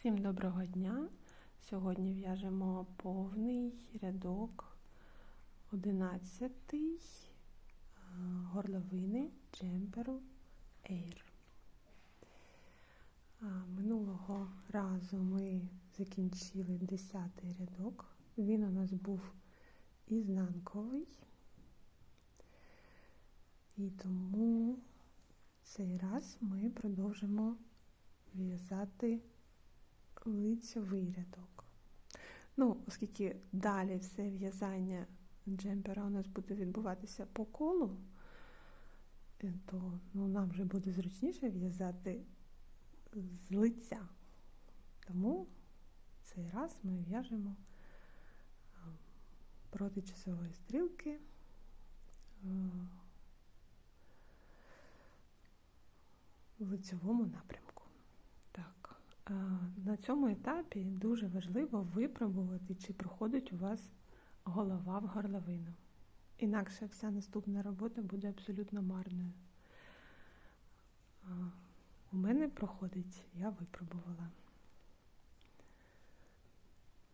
Всім доброго дня! Сьогодні в'яжемо повний рядок 11 горловини джемперу Air. Минулого разу ми закінчили 10 рядок. Він у нас був ізнанковий, і тому цей раз ми продовжимо в'язати лицьовий рядок. Ну, оскільки далі все в'язання джемпера у нас буде відбуватися по колу, е, то ну, нам вже буде зручніше в'язати з лиця. Тому цей раз ми в'яжемо проти часової стрілки. В лицьовому напрямку. Так, на цьому етапі дуже важливо випробувати, чи проходить у вас голова в горловину. Інакше вся наступна робота буде абсолютно марною. У мене проходить, я випробувала.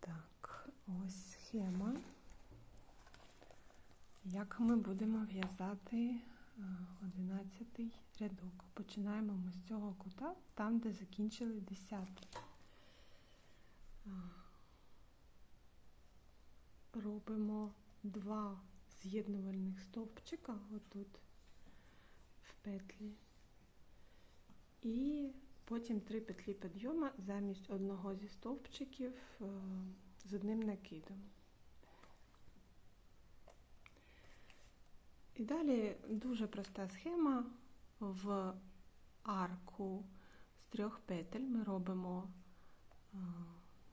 Так, ось схема, як ми будемо в'язати 11 рядок. Починаємо ми з цього кута, там, де закінчили 10. Робимо два з'єднувальних стовпчика отут в петлі. І потім три петлі підйому замість одного зі стовпчиків з одним накидом. І далі дуже проста схема. В арку з трьох петель ми робимо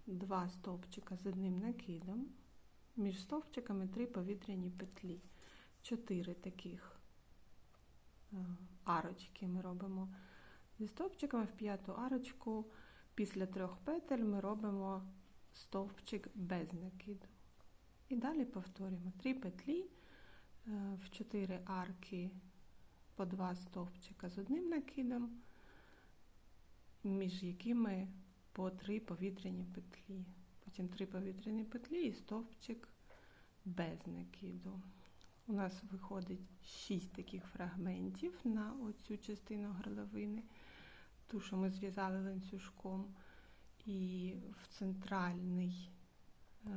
два стовпчика з одним накидом. Між стовпчиками три повітряні петлі. Чотири таких арочки ми робимо зі стовпчиками в п'яту арочку. Після трьох петель ми робимо стовпчик без накиду. І далі повторюємо три петлі. Е, в 4 арки по 2 стовпчика з одним накидом, між якими по 3 повітряні петлі. Потім 3 повітряні петлі і стовпчик без накиду. У нас виходить 6 таких фрагментів на оцю частину горловини, ту, що ми зв'язали ланцюжком. І в центральний е,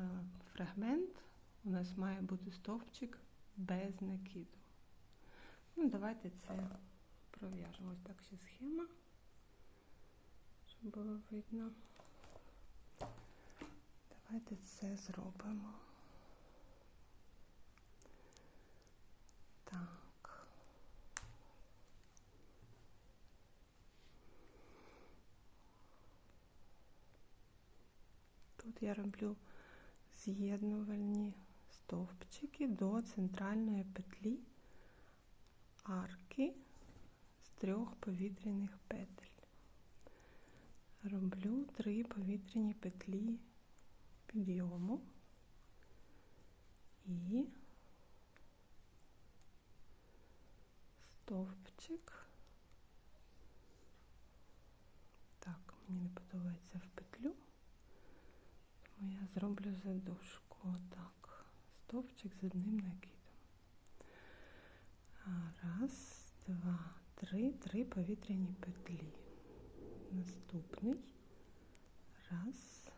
фрагмент у нас має бути стовпчик без накиду. Ну, Давайте це пров'яжемо. Ось так ще схема, щоб було видно. Давайте це зробимо. Так. Тут я роблю з'єднувальні стовпчики до центральної петлі арки з трьох повітряних петель. Роблю три повітряні петлі підйому і стовпчик. Так, мені не подобається в петлю, я зроблю задушку. Отак стовпчик з одним накидом. Раз, два, три, три повітряні петлі. Наступний. Раз,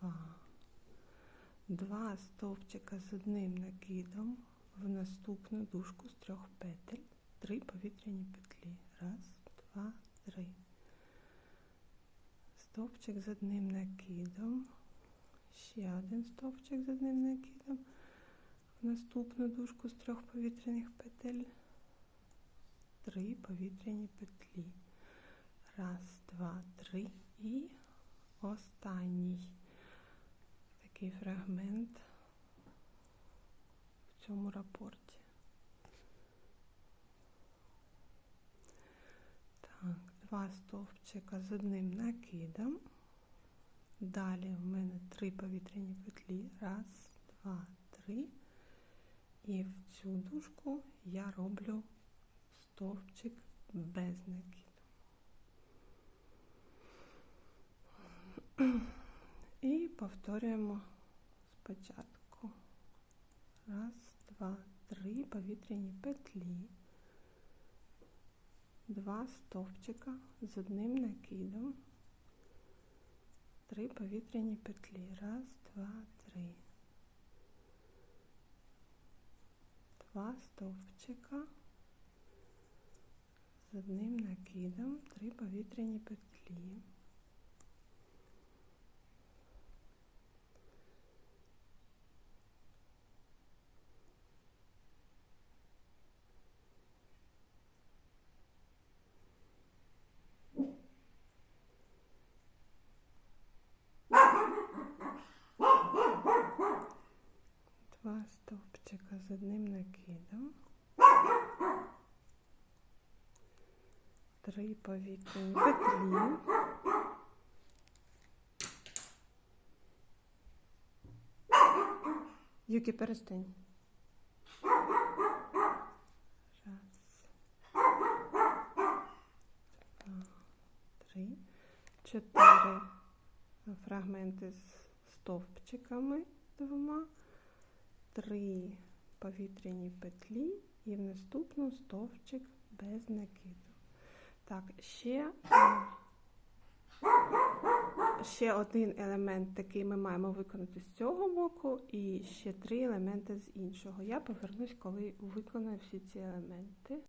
два. Два стовпчика з одним накидом в наступну дужку з трьох петель. Три повітряні петлі. Раз, два, три. Стовпчик з одним накидом ще один стовпчик з одним накидом в наступну дужку з трьох повітряних петель, три повітряні петлі. Раз, два, три і останній такий фрагмент в цьому рапорті. Так, два стовпчика з одним накидом. Далі в мене три повітряні петлі. Раз, два, три. І в цю дужку я роблю стовпчик без накиду. І повторюємо спочатку. Раз, два, три повітряні петлі. Два стовпчика з одним накидом. Три повітряні петлі. Раз, два, три. Два стовпчика з одним накидом, три повітряні петлі. Два стовпчика з одним накидом. Три повітряні петлі. Юкі, перестань. Раз. Два. Три. Чотири фрагменти з стовпчиками двома. Три повітряні петлі і в наступну стовпчик без накиду. Так, ще, е, ще один елемент такий ми маємо виконати з цього боку, і ще три елементи з іншого. Я повернусь, коли виконую всі ці елементи.